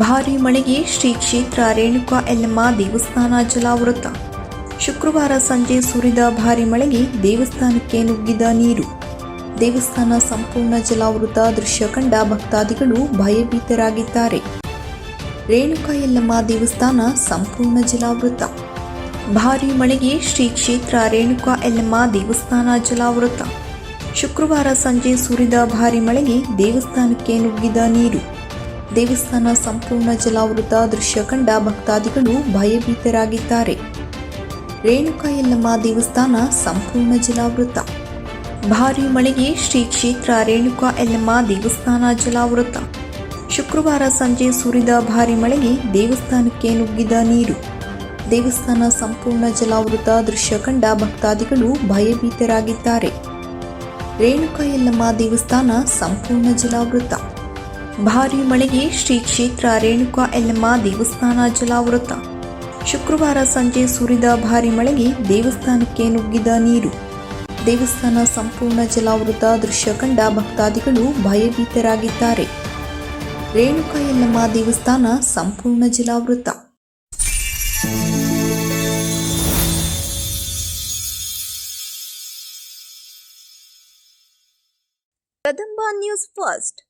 ಭಾರೀ ಮಳೆಗೆ ಶ್ರೀ ಕ್ಷೇತ್ರ ರೇಣುಕಾ ಎಲ್ಲಮ್ಮ ದೇವಸ್ಥಾನ ಜಲಾವೃತ. ಶುಕ್ರವಾರ ಸಂಜೆ ಸುರಿದ ಭಾರೀ ಮಳೆಗೆ ದೇವಸ್ಥಾನಕ್ಕೆ ನುಗ್ಗಿದ ನೀರು. ದೇವಸ್ಥಾನ ಸಂಪೂರ್ಣ ಜಲಾವೃತ ದೃಶ್ಯ ಕಂಡ ಭಕ್ತಾದಿಗಳು ಭಯಭೀತರಾಗಿದ್ದಾರೆ. ರೇಣುಕಾ ಎಲ್ಲಮ್ಮ ದೇವಸ್ಥಾನ ಸಂಪೂರ್ಣ ಜಲಾವೃತ. ಭಾರೀ ಮಳೆಗೆ ಶ್ರೀ ಕ್ಷೇತ್ರ ರೇಣುಕಾ ಎಲ್ಲಮ್ಮ ದೇವಸ್ಥಾನ ಜಲಾವೃತ. ಶುಕ್ರವಾರ ಸಂಜೆ ಸುರಿದ ಭಾರೀ ಮಳೆಗೆ ದೇವಸ್ಥಾನಕ್ಕೆ ನುಗ್ಗಿದ ನೀರು. ದೇವಸ್ಥಾನ ಸಂಪೂರ್ಣ ಜಲಾವೃತ ದೃಶ್ಯ ಕಂಡ ಭಕ್ತಾದಿಗಳು ಭಯಭೀತರಾಗಿದ್ದಾರೆ. ರೇಣುಕಾ ಯಲ್ಲಮ್ಮ ದೇವಸ್ಥಾನ ಸಂಪೂರ್ಣ ಜಲಾವೃತ. ಭಾರೀ ಮಳೆಗೆ ಶ್ರೀ ಕ್ಷೇತ್ರ ರೇಣುಕಾ ಯಲ್ಲಮ್ಮ ದೇವಸ್ಥಾನ ಜಲಾವೃತ. ಶುಕ್ರವಾರ ಸಂಜೆ ಸುರಿದ ಭಾರೀ ಮಳೆಗೆ ದೇವಸ್ಥಾನಕ್ಕೆ ನುಗ್ಗಿದ ನೀರು. ದೇವಸ್ಥಾನ ಸಂಪೂರ್ಣ ಜಲಾವೃತ ದೃಶ್ಯ ಕಂಡ ಭಕ್ತಾದಿಗಳು ಭಯಭೀತರಾಗಿದ್ದಾರೆ. ರೇಣುಕಾ ಯಲ್ಲಮ್ಮ ದೇವಸ್ಥಾನ ಸಂಪೂರ್ಣ ಜಲಾವೃತ. ಭಾರೀ ಮಳೆಗೆ ಶ್ರೀ ಕ್ಷೇತ್ರ ರೇಣುಕಾ ಎಲ್ಲಮ್ಮ ದೇವಸ್ಥಾನ ಜಲಾವೃತ. ಶುಕ್ರವಾರ ಸಂಜೆ ಸುರಿದ ಭಾರೀ ಮಳೆಗೆ ದೇವಸ್ಥಾನಕ್ಕೆ ನುಗ್ಗಿದ ನೀರು. ದೇವಸ್ಥಾನ ಸಂಪೂರ್ಣ ಜಲಾವೃತ ದೃಶ್ಯ ಕಂಡ ಭಕ್ತಾದಿಗಳು ಭಯಭೀತರಾಗಿದ್ದಾರೆ. ರೇಣುಕಾ ಎಲ್ಲಮ್ಮ ದೇವಸ್ಥಾನ ಸಂಪೂರ್ಣ ಜಲಾವೃತ. Kadamba news first.